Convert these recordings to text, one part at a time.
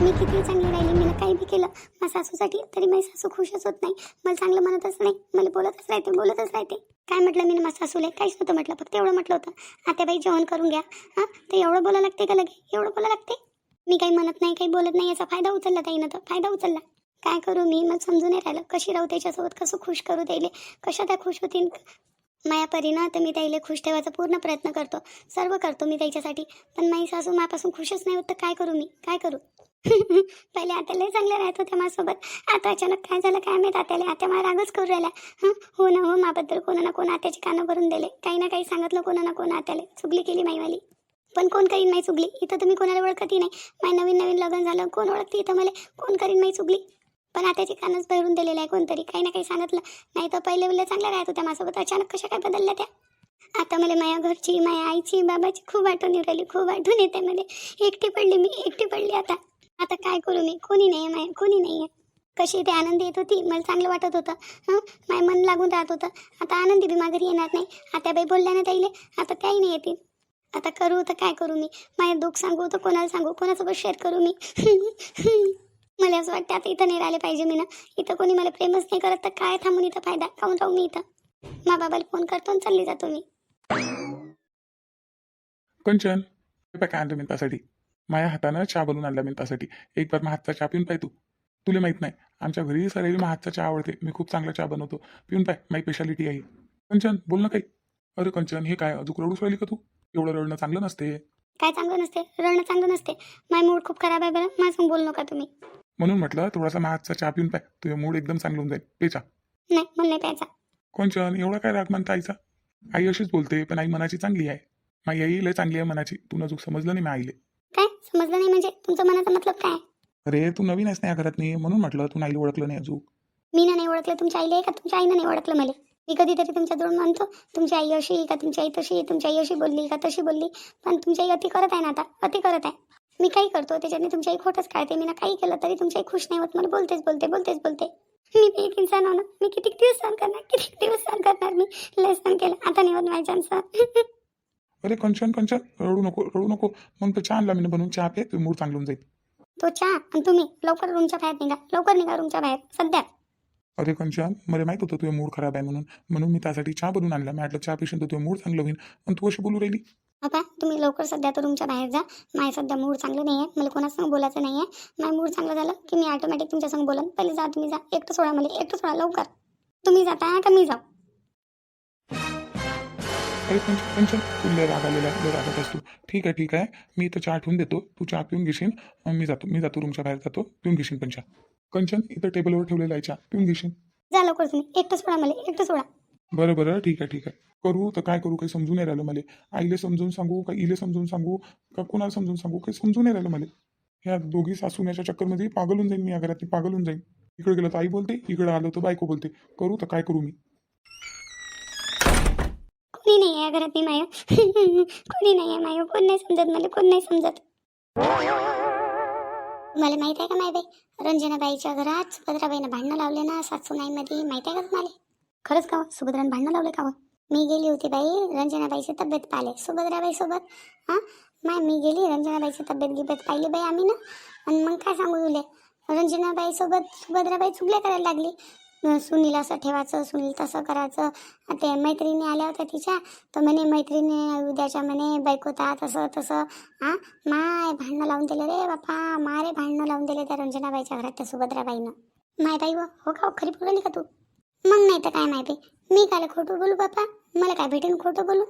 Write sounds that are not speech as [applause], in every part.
मी किती चांगली राहिली मी काही बी केलं माझ्या सासूसाठी तरी माझी सासू खुशच होत नाही. मला चांगलं म्हणतच नाही मला बोलतच राहते बोलतच राहते. काय म्हटलं मी माझ्या सासूला? काहीच नव्हतं म्हटलं फक्त एवढं म्हटलं होतं. आता बाई जेवण करून घ्या. हां? तर एवढं बोला लागते का लगे? एवढं बोला लागते? मी काही म्हणत नाही काही बोलत नाही याचा फायदा उचलला ताईनं तर. फायदा उचलला. काय करू मी? मला समजून नाही राहिलं. कशी राहू त्याच्यासोबत? कसं खुश करू द्यायले कशा त्या खुश होतील? माया परीनं तर मी त्याला खुश ठेवायचा पूर्ण प्रयत्न करतो. सर्व करतो मी त्याच्यासाठी. पण माझी सासू माझ्यापासून खुशच नाही होत तर काय करू मी? काय करू? [laughs] पहिले आत्याला चांगले राहत होत्या माझ्यासोबत. आता अचानक काय झालं काय माहीत? आत्याला आत्या मला रागच करू राहिला हं? हो ना हो माबद्दल कोणा ना कोण आत्याची कानं भरून दिले. काही ना काही सांगितलं कोणा ना कोण आत्याला. चुगली केली माईवाली. पण कोण करीन माई चुगली? इथं तुम्ही कोणाला ओळखतही नाही. माय नवीन नवीन लग्न झालं. कोण ओळखते इथं मला? कोण करीन माई चुगली? पण आत्याची कानच भरून दिलेलं आहे कोणतरी. काही ना काही सांगितलं. नाही तर पहिले वेळेला चांगल्या राहत होत्या माझ्यासोबत. अचानक कशा काय बदलल्या त्या? आता मला माझ्या घरची माझ्या आईची बाबाची खूप आठवण राहिली. खूप आठवण येते मला. एकटी पडली मी. एकटी पडली आता. आता काय करू मी? कोणी नाही आहे माय कोणी नाही आहे कशी ते आनंदी येत होती? मला चांगलं वाटत होतं. हं? माय मन लागून राहत होतं. आता आनंदी बी माघारी येणार नाही. आता बाई बोलल्या ना ताईले आता त्याही नाही येतील. आता करू तर काय करू मी? माझे दुःख सांगू तर कोणाला सांगू? कोणासोबत शेअर करू मी? [laughs] मला असं वाटतं आता इथं नाही राहिले पाहिजे मी ना. इथं कोणी मला प्रेमच नाही करत तर काय थांबून इथं फायदा? काहून राहू मी इथं? मा बाबाला फोन करतो आणि चालली जातो मी. कंचन काय आणलं माझ्या हातानं चहा बनवून आणला मिनपासाठी एक बार मग हातचा चहा पिऊन पाय तू. तुला माहीत नाही. आमच्या घरी सरायला मग हातचा चहा आवडते. मी खूप चांगला चहा बनवतो. पिऊन पाय. माझी स्पेशालिटी आहे. कंचन बोल ना काही. अरे कंचन हे काय? अजून रडूच राहिली का तू? एवढं रडणं चांगलं नसते. काय चांगलं नसते? रडणं चांगलं नसते. माय मूड खूप खराब आहे बरं. माझं बोलू नका तुम्ही. म्हणून म्हटलं थोडासा हातचा चहा पिऊन पाय. तुझं मूड एकदम चांगलं होऊन जाईल. पे चहा. नाही मला नाही प्यायचा. कंचन एवढा काय राग म्हणता आईचा? आई अशीच बोलते पण आई मनाची चांगली आहे. माझी आई लय चांगली आहे मनाची. तू नजूक समजलं नाही मी आईले. काय? समजलं नाही म्हणजे? तुमचं मनाचा मतलब काय? अरे तू नवीन आहेस या घरात नाही म्हणून म्हटलं तू आईला ओळखलं नाही अजून. मी ना नाही ओळखलं. तुमच्या आईला आहे का? तुमच्या आईनं नाही ओळखलं मला. मी कधीतरी तुमच्या जवळ म्हणतो तुमची आई अशी आहे का? तुमची आई तशी आहे, तुमची आई अशी बोलली का? तशी बोलली. पण तुमची आई अति करत आहे ना आता? अति करत आहे. मी काही करतो त्याच्याने तुमची आई खोटंच काढते. मी ना काही केलं तरी तुमची आई खुश नाही होत. मला बोलतेच बोलते बोलतेच बोलते. मी बी एक इन्सान हो ना मी किती दिवस सहन करणार? किती दिवस सहन करणार मी? लय सहन केलं. आता नाही होत माझ्या [laughs] अरे कंचन कंचन रडू नको रडू नको. मग तो चहा आणला मी बनवून चहा पे मूड चांगलं होऊन जाईल. तो चहा आणि तुम्ही लवकर रूमच्या बाहेर निघा. लवकर निघा रूमच्या बाहेर. सध्या. अरे कंचन मला माहीत होतं तुझं मूड खराब आहे म्हणून. म्हणून मी त्यासाठी चहा बनवून आणला. मी चहा पेशन तर तुझं मूड चांगलं होईल. आणि तू अशी बोलू राहिली? बाबा तुम्ही लवकर सध्या तर रूमच्या बाहेर जा. माझ्या सध्या मूड चांगलं नाही आहे मला कोणासंग बोलायचं नाही आहे माझं मूड चांगलं झालं की मी ऑटोमॅटिक तुमच्यासंग बोलन. पहिले जा तुम्ही जा. एकटं सोडा मला एकटं सोडा. लवकर. तुम्ही जाता का मी जाऊ? अरे कंचन कंचन तू लय राग आलेला लय रागत असतो ठीक आहे ठीक आहे. मी इथं चहा ठेवून देतो. तू चहा पिऊन घेशील. मी जातो. मी जातो रूमच्या बाहेर जातो. पिऊन घेशील पण चहा. कंचन इथं टेबलवर ठेवलेला आहे चहा. पिऊन घेशील? जा लवकर तुम्ही. एकटं सोडा मला. एकटं सोडा. बरं बरं. ठीक आहे ठीक आहे. करू? तर काय करू? काही समजून नाही राहिलं मला. आईले समजून सांगू? का इले समजून सांगू? का कोणाला समजून सांगू? काही समजून नाही राहिलं मला. ह्या दोघी सासून्याच्या चक्करमध्ये पागल होऊन जाईन मी या घरात पागल होऊन जाईन. इकडे गेलं तर आई बोलते इकडे आलो तर बायको बोलते. करू? तर काय करू मी? कोणी नाही या घरात मी माय. [laughs] कोणी नाही आहे माय. कोण नाही समजत मला कोण नाही समजत. मला माहीत आहे का माय बाई? रंजनाबाईच्या घरात सुभद्राबाईनं भांडणं लावले ना सासूनाईमध्ये माहीत आहे का तुम्हाला? खरंच का हो? सुभद्रानं भांडणं लावले का हो? मी गेली होती बाई रंजनाबाईची तब्येत पाहिले सुभद्राबाई सोबत हां? माय मी गेली रंजनाबाईची तब्येत गिब्येत पाहिली बाई आम्ही ना. आणि मग काय सांगू तुले? रंजनाबाई सोबत सुभद्राबाई चुगल्या करायला लागली. सुनील असं ठेवायचं सुनील तसं करायचं. ते मैत्रिणी आल्या होत्या तिच्या. तर म्हणे मैत्रिणी उद्याच्या म्हणे बायकोता तसं तसं. हां माय भांडणं लावून दिले रे बापा. मारे भांडणं लावून दिले त्या रंजनाबाईच्या घरात त्या सुभद्राबाईनं. माय बाई व हो का हो, खरी बोलली का तू? मग नाही तर काय माहिती मी काय खोटं बोलू बापा. मला काय भेटेन खोटं बोलू?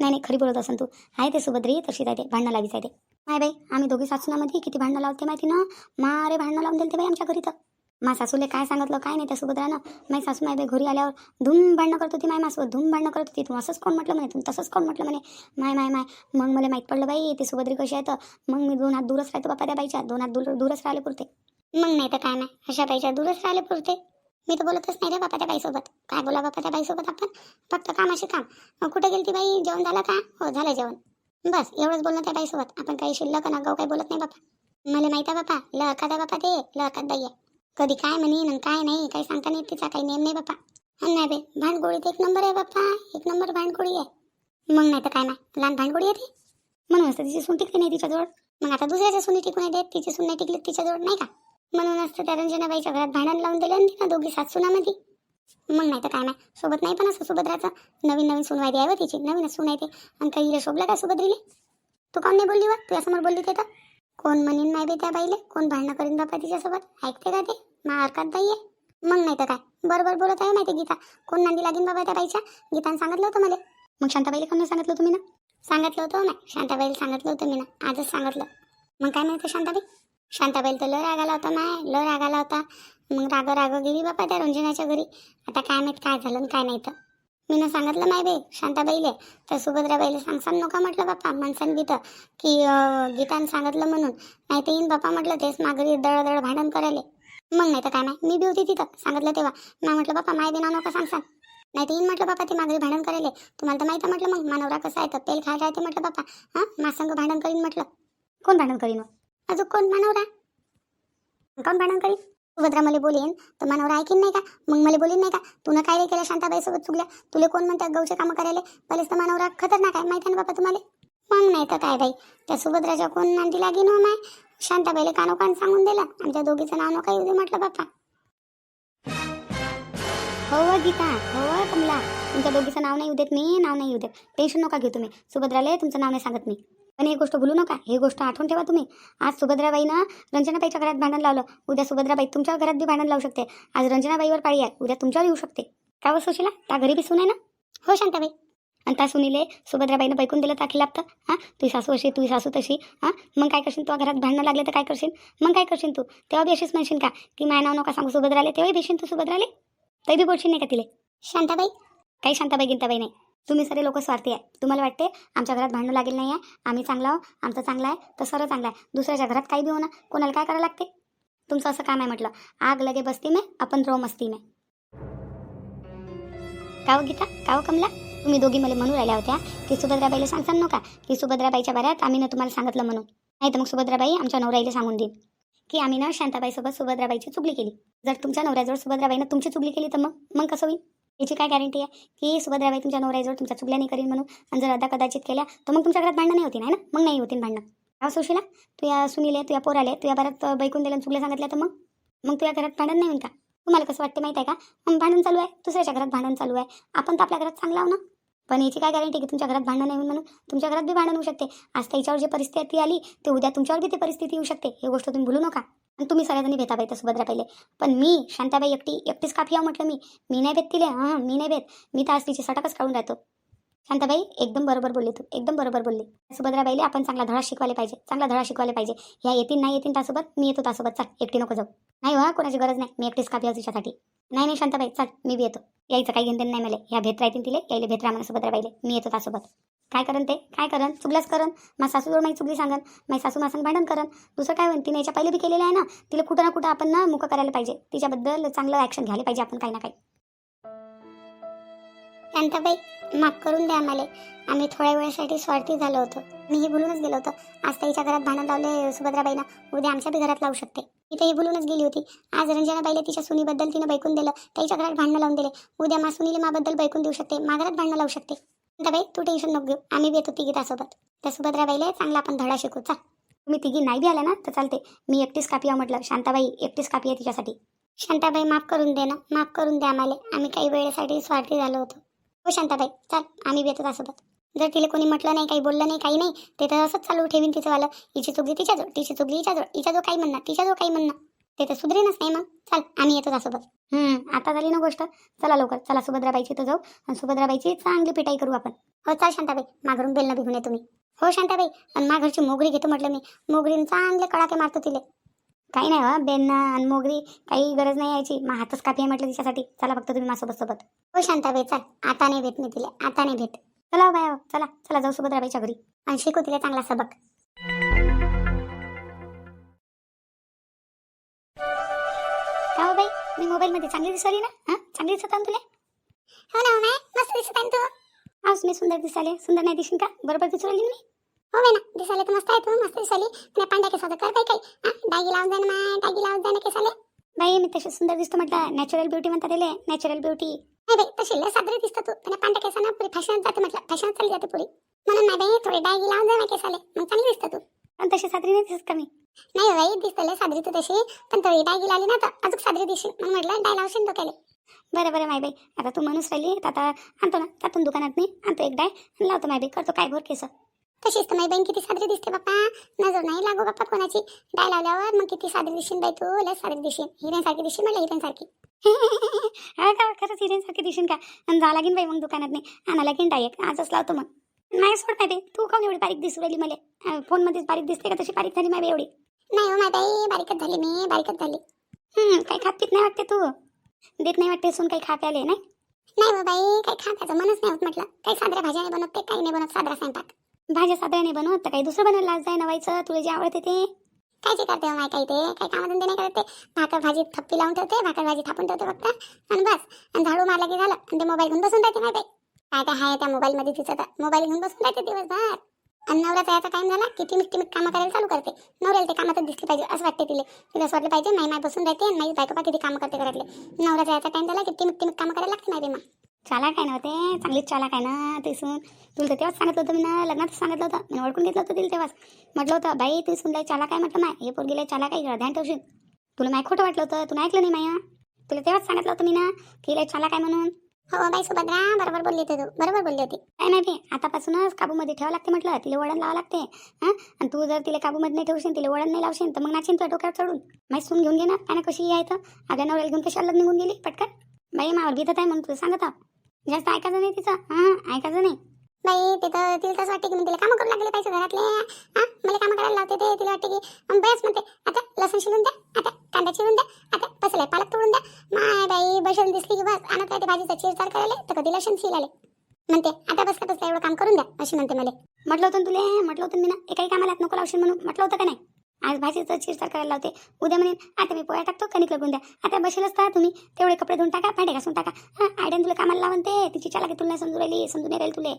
नाही नाही खरी बोलत असन तू. आहे ते सुभद्री तशी जाते भांडणं लावीच आहे ते. माय बाई आम्ही दोघी सासूनामध्ये किती भांडणं लावते माहिती ना? मारे भांडणं लावून दिले ते बाई आमच्या घरी तर. मा सासूले काय सांगितलं काय नाही त्या सुभद्रानं माई सासू माय बाई घरी आल्यावर धूम भांडणं करत होती माय मासोबत धूम भांडणं करत होती. तू असंच कोण म्हटलं म्हणे तू तसंच कोण म्हटलं म्हणे. माय माय माय. मग मला माहीत पडलं बाई ती सुभद्री कशी आहे तर. मग मी दोन हात दूरच राहतो बापा त्या बाईच्या दोन हात दूर दूरच राहिले पुरते. मग नाही तर काय नाही अशा बाईच्या दूरच राहिले पुरते. मी तर बोलतच नाही रे बापा त्या बाईसोबत. काय बोला बापा त्या बाईसोबत आपण? फक्त कामाशी काम. मग कुठे गेली ती बाई? जेवण झालं का? हो झालं जेवण. बस एवढंच बोलणं त्या बाईसोबत. आपण काही शिल्लक ना गाव काही बोलत नाही बापा. मला माहिती आहे बापा लहकात आहे बापा ते लहकात बाई आहे. कधी काय म्हणीन काय नाही काही सांगता नाही तिचा काही नेम नाही बाप्पा आणि नाही बे भांडगोळीत एक नंबर आहे बाप्पा एक नंबर भांडगोळी आहे. मग नाही तर काय नाही लहान भांडगोळी आहे ती. म्हणून असतं तिची सून टिकली नाही तिच्याजवळ. मग आता दुसऱ्याच्या सुनी टिकून नाही देत तिची सून नाही टिकली तिच्याजवळ नाही का? म्हणून असतं त्या रंजनाबाईच्या घरात भांडण लावून दिलं ना दोघी सात सुनामध्ये. मग नाही तर काय नाही सोबत नाही पण असं सुभद्राचं नवीन नवीन सुनवाई आहे व तिची नवीन सून आहे ते. आणि काही सोबला शोभला काय सुभद्रीले तू काऊन नाही बोलली व तुझ्यासमोर बोलली ते तर. कोण म्हणीन नाही बे त्या बाईले? कोण भांडणं करीन बापा तिच्यासोबत? ऐकते का ते? मा हरकत बाई आहे मग नाही तर काय? बरोबर बोलत आहे माहिती गीता. कोण नांदी लागेन बाबा त्या बाईच्या? गीतानं सांगितलं होतं मला. मग शांताबाईला कोण सांगितलं तुम्ही ना सांगितलं होतं नाही. शांताबाईला सांगितलं होतं मी ना आजच सांगितलं. मग काय म्हणते शांताबाई? शांताबाई तर लय रागाला होता माय लय रागाला होता. मग राग राग गेली बापा त्या रंजनाच्या घरी. आता काय माहीत काय झालं काय नाही तर. मी ना सांगितलं माय बे शांताबाईले. तर सुभद्राबाईला सांगसान नका म्हटलं बापा माणसानं गीतं. की गीतानं सांगितलं म्हणून. नाही तर येईन बापा म्हटलं तेच माघारी दळ दळ भांडण करायले. मग नाही तर काय नाही मी बी होती तिथं सांगितलं तेव्हा. मी म्हटलं बापा माय बी नाव नका सांगसान नाही तर येईन म्हटलं बापा ते माघारी भांडण करायले. तुम्हाला तर माहिती आहे म्हटलं मग मानवरा कसा आहे तर पेल खायला राहते म्हटलं बापा हां माझ्यासंग भांडण करीन म्हटलं. कोण भांडण करीन मग? अजून कोण? मानवरा. कोण भांडण करीन? सुभद्रा मला बोलेन तर मनावर ऐकीन नाही का? मग मला बोलीन नाही का? तुला काय रे केलं शांताबाई सोबत चुकल्या? तुला कोण म्हणतात गौचे कामं करायला? पहिलेच तर मानवरा खतरनाक आहे माहिती आहे ना बापा तुम्हाला? मग नाही तर काय बाई? त्या सुभद्राच्या कोण नांदी लागीन हो माय? शांताबाईला कानो कान सांगून दिलं. आमच्या दोघीचं नाव नका येऊ दे म्हटलं बापा. हो गीता हो कमला. तुमच्या दोघीचं नाव नाही येऊ देत मी नाव नाही येऊ देत. टेन्शन नका घेऊ तुम्ही. सुभद्राला तुमचं नाव नाही सांगत मी. पण एक गोष्ट भूलू नका ही गोष्ट आठवून ठेवा तुम्ही. आज सुभद्राबाईनं रंजनाबाईच्या घरात भांडण लावलं. उद्या सुभद्राबाई तुमच्या घरात बी भांडण लावू शकते. आज रंजनाबाईवर पाळी आहे. उद्या तुमच्यावर येऊ शकते. का वस्तू सुशीला? त्या घरी बी सुन आहे ना? हो शांताबाई. आणि त्या सुनीले सुभद्राबाईनं बैकून दिलं ताकी लागतं हां? तुझी सासू अशी तुझी सासू तशी. हां? मग काय करशील? तू घरात भांडणं लागले तर काय करशील? मग काय करशील तू? तेव्हा बी अशीच म्हणशील का? की माय नाव नका सांगू सुभद्राले. तेव्हाही भेशील तू सुभद्राले. तरी बी बोलशील नाही का तिले? शांताबाई. काही शांताबाई गिंताबाई नाही. तुम्ही सारे लोक स्वार्थी आहे. तुम्हाला वाटते आमच्या घरात भांडणं लागेल नाही आहे आम्ही चांगला आहो आमचं चांगलं आहे तर सर्व चांगलं आहे. दुसऱ्याच्या घरात काही बी होणं कोणाला काय करायला लागते? तुमचं असं काम आहे म्हटलं. आग लगे बसती मे आपण रो मस्ती में. काव हो गीता? काव हो कमला? तुम्ही दोघी मला म्हणून राहिल्या होत्या की सुभद्राबाईला सांगसान नका की सुभद्राबाईच्या बऱ्यात आम्ही ना तुम्हाला सांगितलं म्हणून. नाही तर मग सुभद्राबाई आमच्या नवराईला सांगून देईन की आम्ही ना शांताबाईसोबत सुभद्राबाईची चुगली केली. जर तुमच्या नवऱ्याजवळ सुभद्राबाईनं तुमची चुगली केली तर मग? मग कसं होईल? याची काय गॅरंटी आहे? की सुभद्राबाई तुमच्या नवऱ्याजवळ तुमच्या चुगल्या नाही करीन म्हणून आणि जर अदा कदाचित केल्या तर मग तुमच्या घरात भांडणं नाही होती नाही ना? मग नाही होतील भांडणं. हा सुशीला तू या सुनीले तू या पोराले तू या बऱ्यात बैकून दिलं चुकल्या चुगल्या सांगितल्या तर मग? मग तुझ्या घरात भांडण नाही होईल का तुम्हाला कसं वाटते माहिती आहे का? मग भांडण चालू आहे दुसऱ्याच्या घरात भांडण चालू आहे. आपण तर आपल्या घरात चांगला आहो ना? पण याची काय गॅरंटी की तुमच्या घरात भांडण नाही होईल म्हणून तुमच्या घरात बी भांडण होऊ शकते. आज त्याच्यावर जी परिस्थिती आली ते उद्या तुमच्यावर बी ती परिस्थिती येऊ शकते. ही गोष्ट तुम्ही भूलू नका. आणि तुम्ही सगळ्याजणी भेता पाहिजे सुभद्रा पहिले. पण मी शांताबाई एकटी एकटीच काफी आहो म्हटलं मी. मी नाही भेट तिले. हां मी नाही भेट मी तर आज तिची सटाकच काढून राहतो. शांताबाई एकदम बरोबर बोलली तू. एकदम बरोबर बोलली. सुभद्राबाईले आपण चांगला धडा शिकवायला पाहिजे. चांगला धडा शिकवायला पाहिजे. ह्या येतील नाही येतील त्यासोबत मी येतो त्यासोबत चाल एकटी नको जाऊ. नाही हो कोणाची गरज नाही. मी एकटीच काफी आहो तिच्यासाठी. नाही नाही शांताबाई चाल मी बी येतो. यायचं काही घेणं नाही मला. ह्या भेट राहतील तिले. यायला भेट राहणार सुभद्राबाईले. मी येतो त्यासोबत काय करन ते? काय करन चुगल्याच करन माझ्या सासूजवळ माझी चुगली सांगन. माझी सासू मासन भांडण करन. दुसरं काय होईन तिने याच्या पहिले बी केलेलं आहे ना तिला कुठं ना कुठं आपण ना मुकं करायला पाहिजे. तिच्याबद्दल चांगलं ॲक्शन घ्यायला पाहिजे आपण काही ना काही. शांताबाई माफ करून द्या आम्हाला. आम्ही थोड्या वेळासाठी स्वार्थी झालो होतो. मी हे बोलूनच गेलो होतो. आज ताईच्या घरात भांडण लावले सुभद्राबाईनं. उद्या आमच्या बी घरात लावू शकते. मी तर हे बोलूनच गेली होती. आज रंजनाबाईला तिच्या सुनीबद्दल तिनं बैकून दिलं. ताईच्या घरात भांडणं लावून दिले. उद्या मा सुनीला माबद्दल बैकून देऊ शकते. मा घरात भांडणं लावू शकते. शांताबाई तू टेन्शन नको घेऊ. आम्ही बी येतो तिघी त्यासोबत. त्या सुभद्राबाईला चांगला आपण धडा शिकू. चा तुम्ही तिघी नाही बी आल्या ना तर चालते मी एकटीच कापी आहे म्हटलं. शांताबाई एकटीच कापी आहे तिच्यासाठी. शांताबाई माफ करून दे ना. माफ करून द्या आम्हाला. आम्ही काही वेळेसाठी स्वार्थी झालो होतो. हो शांताबाई चाल. आम्ही बी येतो त्यासोबत. जर तिला कोणी म्हटलं नाही काही बोललं नाही काही नाही ते तर असंच चालू ठेवीन तिचं वालं. हिची चुकली तिच्याजवळ तिची चुकली हिच्याजवळ. हिच्याजवळ काही म्हणणार तिच्याजवळ काही म्हणणार. ते तर सुधरेनच नाही मग. चाल आम्ही येतो त्यासोबत हम्म आता झाली ना गोष्ट. चला लवकर. चला सुभद्राबाईची तर जाऊ. आणि सुभद्राबाईची चांगली पिटाई करू आपण. हो चाल शांताबाई. माघरून बेल न बिघून ये तुम्ही. हो शांताबाई. आणि माघरची मोगरी घेतो म्हटलं मी. मोगरीनं चांगले कडाके मारतो तिले. काही नाही हो बेन आणि मोगरी काही गरज नाही यायची. मग हातच कापी आहे म्हटलं तिच्यासाठी. चला फक्त तुम्ही माझ्यासोबत सोबत. हो शांताबाई चाल. आता नाही भेट मी तिला. आता नाही भेट. चला हो, बाय हो. चला चला जाऊ सुभद्राबाईच्या घरी. आणि शिकू तिला चांगला सबक. मध्ये चांगली दिसली ना? हा? चांगली दिसत आहे तुला? हो ना हो मॅ मस्त दिसत आहे तू? आज मी सुंदर दिसाले. सुंदर नाही दिसून का? बरोबर दिसू राहिली मी? हो बाई ना. दिसाले तर मस्त आहे तू. मस्त दिसाली. पण पांड्या केसाचं कर काही काही. हां? डागी लावून जाणं माय डागी लावून जाणं केसाले. बाई मी तशी सुंदर दिसतो म्हटलं. नॅचरल ब्युटी म्हणतात त्याला. नॅचरल ब्युटी नाही बाई तशी लय सादरी दिसतं तू. पण पांढऱ्या केसानं पुरी फॅशन जाते म्हटलं. फॅशन चालली जाते पुरी. म्हणून नाही बाई थोडी डागी लावून जाणं केसाले. मग चांगली दिसतो तू. पण तशी सादरी नाही दिसत का मी? नाही बाई दिसतले साजरी तू तशी पण तळी डाय गेली आली ना तर अजून साजरी दिसशील मग म्हटलं डाय लावशील डोक्याला. बरं बरं माय बाई. आता तू म्हणूस राहिली तर आता आणतो ना. जातून दुकानात मी आणतो एक डाय आणि लावतो माय बाई. करतो काय भोर केस. तशीच तर माय बहीण किती साजरी दिसते बाप्पा. नजर नाही लागू बाप्पा कोणाची. डाय लावल्यावर मग किती साजरी दिसशील बाई तू. लस साजरी दिसशील हिरेन सारखी दिसशील म्हटलं हिरेन सारखी [laughs] हा का खरंच हिरेन सारखी का? आणि जा लागेन बाई मग दुकानात नाही आणा लागेन डाय एक आजच लावतो मग. नाही सोड माय बाई. तू काऊन एवढी बारीक दिसू राहिली मला. फोनमध्येच बारीक दिसते का तशी? बारीक झाली बाई एवढी. नाही हो माय बारीकच झाली मी बारीकच झाली. हम्म, काही खात पित नाही वाटते तू. देत नाही वाटते सून काही खा प्याले नाही? नाही हो बाई काही खाण्याचं मनच नाही होत म्हटलं. काही साजऱ्या भाज्या नाही बनवत ते काही नाही बनवत साजरा स्वयंपाक. भाज्या साजऱ्या नाही बनवत तर काही दुसरं बनवायला लाज जाय नवायचं? तुला जे आवडते ते. काय जे करते हो माय काही ते? काही कामधंदे नाही करत ते? भाकर भाजी थप्पी लावून ठेवते भाकर भाजी थापून ठेवते फक्त. आणि बस. आणि झाडू मारला की झालं. आणि ते मोबाईल घेऊन बसून राहते माय बाई. काय काय आहे त्या मोबाईलमध्ये तिचं तर मोबाईल घेऊन बसून राहते दिवसभर. आणि नवऱ्याचा याचा टाइम झाला की ती मिट्टी कामं करायला चालू करते. नवऱ्याला ते कामात दिसली पाहिजे असं वाटते तिला. तिला असं वाटलं पाहिजे नाही माय बसून राहते नाही माझी बायको पा किती कामं करते घरातले. नवऱ्याचा याचा टाइम झाला की ती मिट्टी कामं करायला लागते नाही मग. चाला काय नव्हते हो चांगलीच चाला काय ना ते तुला तर तेव्हाच सांगितलं होतं मी ना लग्नात सांगितलं होतं. मी ओळखून घेतलं होतं तिला तेव्हाच. म्हटलं होतं बाई ती सुनलाय चाला काय म्हटलं माय हे पोरगीला चाला काय गं, ध्यान ठेवशील. तुला माय खोटं वाटलं होतं? तुला ऐकलं नाही माया? तुला तेव्हाच सांगितलं होतं मी ना की लय चाला काय म्हणून. हो बाई सुभद्रा बरोबर बोलली होती तू. बरोबर बोलली होती. काय नाही आतापासूनच काबूमध्ये ठेवावं लागते म्हटलं तिला वळण लावावं लागते. हां? आणि तू जर तिला काबूमध्ये नाही ठेवशील तिला वळण नाही लावशील तर मग नाचीन तुला डोक्यावर चढून. माहीत सून घेऊन घे ना काय ना कशी आहे तर अगं नवऱ्याला घेऊन कशी अलग निघून गेली? पटकन. बाई मावर भीतत आहे म्हणून तुला सांगत जास्त ऐकायचं नाही तिचं. हां ऐकायचं नाही. नाही ते तर तिला तसं वाटते की मी तिला कामं करू लागले पाहिजे घरातले. मला कामं करायला लावते ते. तिला वाटते की बस म्हणते. आता लसूण शिलून द्या आता कांदा चिरून द्या आता बसलाय पालक तोडून द्या. माय बाई बसून दिसली की बस आणत राहते भाजीचा चिरचार करायला तर कधी लसूण शिलाले म्हणते आता बसल्या बसल्या एवढं काम करून द्या अशी म्हणते मला. म्हटलं होतं तुले म्हटलं होतं मी ना एकाही कामाला नको लावशील म्हणून म्हटलं होतं का नाही? आज भाजीचं चिरचार करायला लावते. उद्या म्हणेन आता मी पोळ्या टाकतो कणिक लगून द्या. आता बसेल असता तुम्ही तेवढे कपडे धुवून टाका भांडे घासून टाका. हा आयडिया तुला कामाला लावून ते तिची चालाकी तुला नाही राहिली समजून नाही राहील तुले.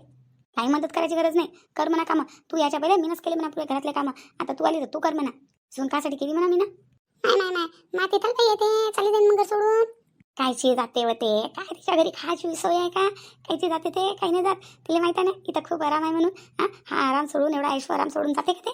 काही मदत करायची गरज नाही. कर म्हणा कामं. तू याच्या पहिले मीनच केले म्हणा तुला घरातले कामं. आता तू आली तर तू कर म्हणा. सून कासाठी केली म्हणा मी ना नाही नाही नाही. माती तर काही येते. चालली जाईन मग घर सोडून. कायची जाते व ते? काय तिच्या घरी खायची सोय आहे का? कायची जाते ते? काही नाही जात. तिला माहिती आहे ना इथं खूप आराम आहे म्हणून. हा? हा आराम सोडून एवढा ऐश्वर आराम सोडून जाते का ते?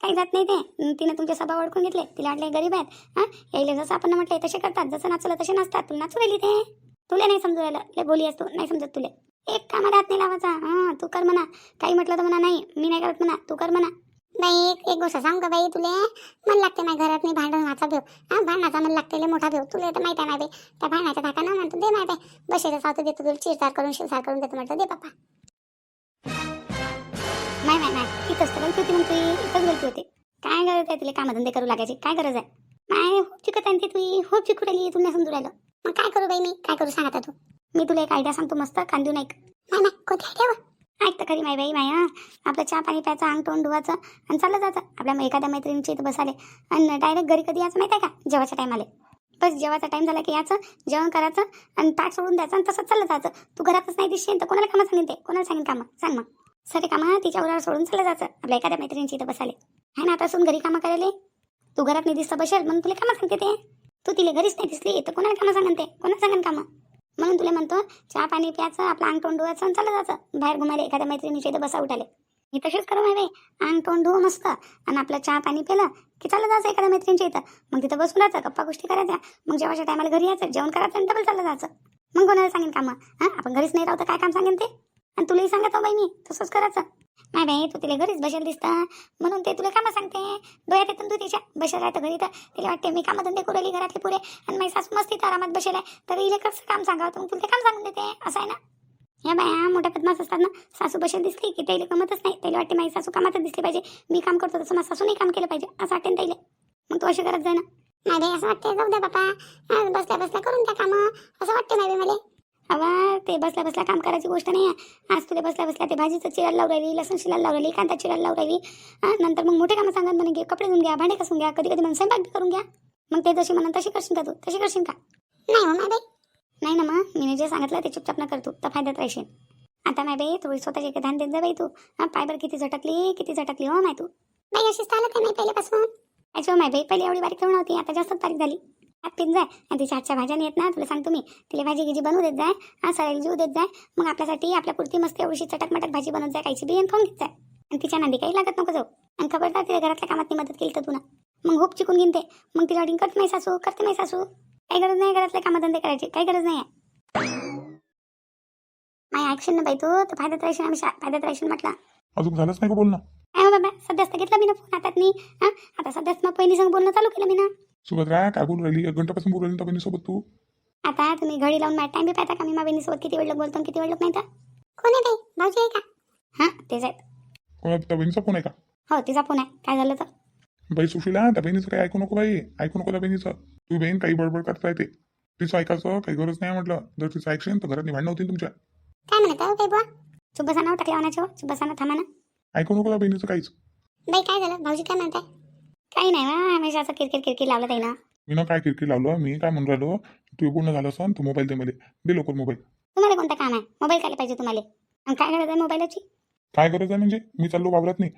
काही जात नाही ते. तिने तुमचे सभा ओळखून घेतले. तिला वाटले गरीब आहेत. हा? यायला जसं आपण म्हटलं तसे करतात. जसं नाचलं तसे नसतात तुला नाचू राहिली ते. तुला नाही समजू राहिलं. बोली असतो नाही समजत तुले. एक कामाला हात नाही लावायचा. हा तू कर म्हणा. काही म्हटलं तर म्हणा नाही मी नाही करत म्हणा. तू कर म्हणा. बाई एक एक गोष्ट सांग का बाई तुले. मन लागते माझ्या घरात नाही भांडण वाचा भेव हा भांडणाचा मन लागते लय मोठा भेव तुला तर माहिती आहे माहिती बाई. त्या भांडणाच्या धाकानं म्हणतो दे माय आहे बसेचा सावतो देतो तुला. चिरसार करून शिरसार करून देतो म्हटलं. दे पप्पा. नाही नाही नाही इथंच तर गलती होती मग इथंच गलती होती. काय गरज आहे तुला कामधंदे करू लागायची? काय गरज आहे? नाही होप चिकत आहे तुझी खूप चिकू राहिली तुला समजू राहिलं. मग काय करू बाई मी? काय करू सांग आता तू. मी तुला एक आयडिया सांगतो मस्त कांदू नाही नाही नाही कोणती आयडिया ऐक तर खरी माय बाई माया. आपलं चहा पाणी प्यायचं अंग तोंड धुवायचं आणि चाललं जायचं. आपल्या मग एखाद्या मैत्रिणीच्या इथं बसाले आणि डायरेक्ट घरी कधी यायचं माहिती आहे का? जेवायच्या टायमाला बस जेवायचा टाइम झाला की याचं जेवण करायचं आणि ताट सोडून द्यायचं आणि तसंच चाललं जायचं. तू घरातच नाही दिसशील तर कोणाला कामं सांगेन ते? कोणाला सांगेन कामं? सांग मग. सरे कामं तिच्या उरावर सोडून चाललं जायचं. आपल्या एखाद्या मैत्रिणीच्या इथं बसाले आहे ना आता असून घरी कामं करायला? तू घरात नाही दिसतं बसेल म्हणून तुला कामं सांगते ते. तू तिला घरीच नाही दिसली तर कोणाला कामं सांगेन ते? कोणाला सांगेन कामं? म्हणून तुला म्हणतो चहा पाणी प्यायचं आपलं अंग तोंड धुवायचं आणि चाललं जायचं. बाहेर घुमायला एखाद्या मैत्रिणीच्या इथं बसा उठाले मी तसेच करू माय अंग तोंड धुवू मस्त. आणि आपलं चहा पाणी पिलं की चाललं जायचं एखाद्या मैत्रिणीच्या इथं. मग तिथं बसून राहायचं गप्पा गोष्टी करायच्या. मग जेव्हाच्या टायमाला घरी यायचं जेवण करायचं आणि डबल चाललं जायचं. मग कोणाला सांगेन कामं? हां? आपण घरीच नाही राहतं काय काम सांगेन ते? आणि तुलाही सांगत बाई मी तसंच करायचं. नाही बाई तू तिला घरीच बसेल दिसतं. म्हणून ते तुला कामं सांगते. डोळ्यात येतं तू तिच्या. बसेल राहतं घरी तर. तिला वाटते मी कामधंदे कुरली घरातले पुरे. आणि माझी सासू मस्ती तर आरामात बसेल आहे. तर इले कसं काम सांगावं? तर मग तुला ते काम सांगून देते. असं आहे ना? या बाया मोठ्या पद्मास असतात ना? सासू बसेल दिसली की त्याला कमतच नाही. त्याला वाटते माझी सासू कामातच दिसली पाहिजे. मी काम करतो तसं माझ्या सासूने काम केलं पाहिजे. असं वाटेन त्याला. मग तू अशी करत जाय ना? नाही बाई असं वाटते जाऊ द्या बापा. बसल्या बसल्या करून द्या कामं. असं वाटते नाही बाई मला. अवा ते बसल्या बसल्या काम करायची गोष्ट नाही आहे आज तुला बसल्या बसल्या ते भाजीचं चिरायला लावून राहिली लसूण शिलायला लावून राहिली कांदा चिरायला लावून राहिली हां नंतर मग मोठे कामं सांगत म्हणे घे कपडे धुवून घ्या भांडे कसून घ्या कधी कधी मग स्वयंपाक करून घ्या. मग ते जशी म्हणून तशी करशील का तू? तशी करशील का? नाही हो बाई नाही ना मग? मी जे सांगितलं ते चुपचाप न करतो तर फायद्यात राहशील. आता माय बाई थोडी स्वतःची एक ध्यान देत जा बाई तू. हा पायबर किती झटकली किती झटकली हो माय तू. बाई अशीच चालत आहे नाही पहिल्यापासून. अच्छा माय बाई पहिले एवढी बारीक करून होती आता जास्तच बारीक झाली. पित जाय. आणि तिच्या हातच्या भाज्या नाही येत ना तुला सांगतो मी. तिला भाजी गिजी बनवू देत जाय. हा सरायला जीव देत जाय. मग आपल्यासाठी आपल्या पुरती मस्त एवढीशी चटक मटक भाजी बनवत जाय कायची बियन खाऊन घेत जाय. आणि तिच्या नांदी काही लागत नको जाऊ. आणि खबरदार तिच्या घरातल्या कामात मदत केली तर तू ना. मग खूप चिकून घेते मग तिला वाटीन करते नाही सासू करते नाही सासू. काही गरज नाही घरातल्या कामाधंदे करायची काही गरज नाही आहे माय ऍक्शन ना बाई तू? तर फायद्यात राहशील आम्ही फायद्यात राहशील म्हटलं. अजून झालंच नाही का बोलणं? काय हो बाबा सध्याच तर घेतला मी ना फोन हातात मी हा आता सध्याच मग पहिली संग बोलणं चालू केलं मी ना. सुभद्रा काय बोलून राहिली एक घंटापासून बोलून राहिली त्या बहिणीसोबत तू. आता तुम्ही घडी लावून माझा टाइम बी पाहता का? मी माझ्या बहिणीसोबत किती वेळ बोलतो आणि किती वेळ नाही तर? कोण आहे ते भाऊजी आहे का? हां तेच आहेत. कोणा त्या बहिणीचा फोन आहे का? हो तिचा फोन आहे. काय झालं तर? बाई सुशीला त्या बहिणीचं काही ऐकू नको बाई. ऐकू नको त्या बहिणीचं. तुझी बहीण काही बडबड करत राहते तिचं ऐकायचं काही गरज नाही म्हटलं. जर तिचं ऐकशील तर घरात भांडणं होतील तुमच्या. काय म्हणत आहे काही बुवा? सुबसाना टाकल्या वानाचे हो. सुबसाना थांबा ना. ऐकू नको त्या बहिणीचं काहीच. बाई काय झालं? भाऊजी काय म्हणताय? काही नाही वा हमेशा असं किरकिर किरकिर लावलं ताई ना मी ना काय किरकिर लावलं मी काय म्हणून राहिलो तू बोलणं झालं असं तू मोबाईल दे मला. दे लवकर मोबाईल तुम्हाला कोणतं काम आहे? मोबाईल काय पाहिजे तुम्हाला. आणि काय गरज आहे मोबाईलची काय गरज आहे म्हणजे? मी चाललो वावरात नाही.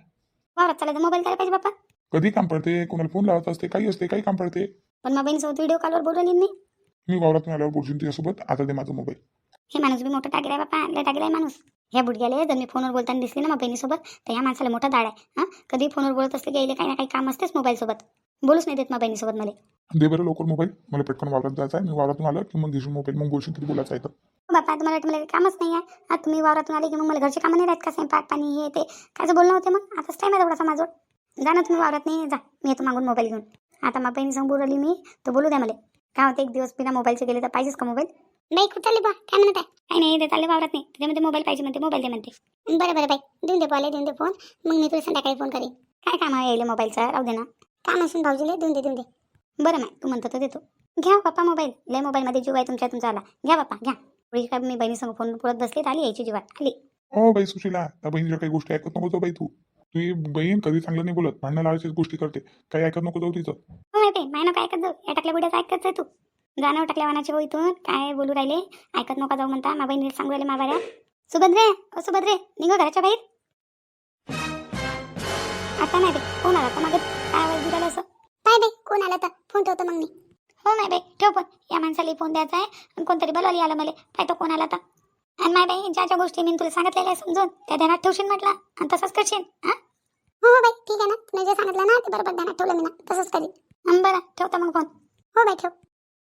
वावरात चाललं तर मोबाईल काय पाहिजे बाप्पा. कधी काम पडते? कोणाला फोन लावत असते? काही असते काही काम पडते. पण मग बहिणीसोबत व्हिडिओ कॉलवर बोलवली मी. मी वावरातून आल्यावर बोलशील तुझ्यासोबत. आता दे माझा मोबाईल हे माणूस बी मोठं टाकेल आहे बाप्पा. लय टाकेल आहे माणूस. ह्या बुडग्याले जर मी फोनवर बोलताना दिसली ना मग बहिणीसोबत तर या माणसाला मोठा दाड आहे हां? कधी फोनवर बोलत असले की यायला काही ना काही काम असतेच मोबाईलसोबत. बोलूच नाही देत मग बहिणीसोबत मला. दे बरं लवकर मोबाईल मला पटकन वावरात जायचं आहे मी वावरातून आलं की मग घेशील मोबाईल मग बोलशील किती बोलायचं आहे तर. हो बाप्पा तुम्हाला वाटतं मला काही कामच नाही आहे. आता तुम्ही वावरातून आले की मग मला घरचे कामं नाही राहत का? स्वयंपाक पाणी हे ते. कायचं बोलणं होते मग? आताच टाईम आहे थोडासा माझं जा ना तुम्ही वावरात नाही जा. मी येतो मागून मोबाईल घेऊन. आता मग बहिणी सांगून बोलवली मी तर बोलू द्या मला. काय होते एक दिवस बिना मोबाईलचे गेले तर पाहिजेच का मोबाईल? बाई कुठं चालली बा काय म्हणत आहे? काही नाही ते चालले वावरात नाही. त्याच्यामध्ये मोबाईल पाहिजे म्हणते मोबाईल दे म्हणते. बरं बरं बाई. देऊन दे बॉले देऊन दे फोन. मग मी तुला संध्याकाळी फोन करेन. काय काम आहे यायला मोबाईलचा राहू दे ना. काम असेल भाऊजीले देऊन दे देऊन दे. बरं मॅ तू म्हणतो तर देतो. घ्या बाप्पा मोबाईल लय मोबाईलमध्ये जीव आहे तुमच्या तुमचा आला. घ्या बाप्पा घ्या. थोडी काय मी बहिणीसमोर फोन बोलत बसली तर आली यायची जीवात. आली. हो बाई सुशीला त्या बहिणीच्या काही गोष्टी ऐकत नको जाऊ बाई तू. तुझी बहीण कधी चांगलं नाही बोलत. भांडणं लावायचीच गोष्टी करते. काही ऐकत नको जाऊ तिचं. हो माय नको ऐकत जाऊ? या टाकल्या बुड्याचं ऐकत जाय तू. गाणं टाकल्या वानाचे हो इथून. काय बोलू राहिले? ऐकत नका जाऊ म्हणता. मा बहिणीला सांगू राहिले माबाऱ्या सुभद्रे ओ सुभद्रे निघो घराच्या बाहेर. आता नाही बाई कोण आला तर मागे. काय आवाज दिला असं? काय बाई कोण आला तर फोन ठेवतो मग मी. हो नाही बाई ठेव पण या माणसाला फोन द्यायचा आहे. आणि कोणतरी बोलावली आलं मला. काय तो कोण आला तर. आणि माय बाई ज्या ज्या गोष्टी मी तुला सांगितलेल्या आहे समजून त्या ध्यानात ठेवशील म्हटलं. आणि तसंच करशील हा? हो हो बाई ठीक आहे ना. तुम्ही जे सांगितलं ना ते बरोबर ध्यानात ठेवलं मी ना. तसंच करीन. बरं ठेवतो मग फोन. हो बाई ठेव.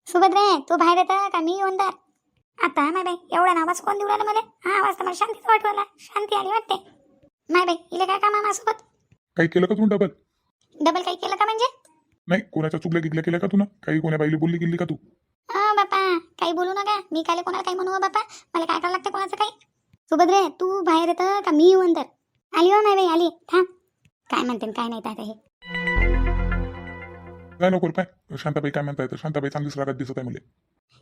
सुभद्रे तू बाहेर येतं का? मी येऊन आता माय बाई एवढा आवाज कोण देऊ राहिला मला? हा आवाज तर मला शांतीचा वाटवला शांती आली वाटते. माय बाई इले काय काम आहे माझ्यासोबत? काही केलं का तू डबल? डबल काही केलं का म्हणजे? नाही कोणाच्या चुकल्या गिकल्या केल्या का तू ना काही कोण्या बाईला बोलली गेली का तू? हा बापा काही बोलू नका. मी काय कोणाला काही म्हणू बापा मला काय करायला लागतं कोणाचं काही? सुभद्रे तू बाहेर येतं का? मी येऊ अंदर आली हो नाही बाई आली. थांब. काय म्हणते काय नाही आता हे. काय नको काय शांताबाई काय म्हणताय येतं शांताबाई चांगलीच रागात दिसत आहे मला.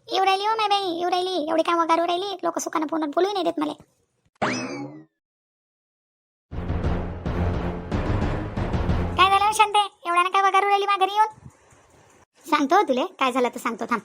येऊ राहिली हो नाही बाई येऊ राहिली. एवढी काय वगारू राहिली. लोक सुखानं फोनवर बोलू नाही देत मला. काय झालं हो शांते? एवढ्या काय वगारू राहिली मा घरी येऊन? सांगतो हो तुले. काय झालं तर सांगतो थांब.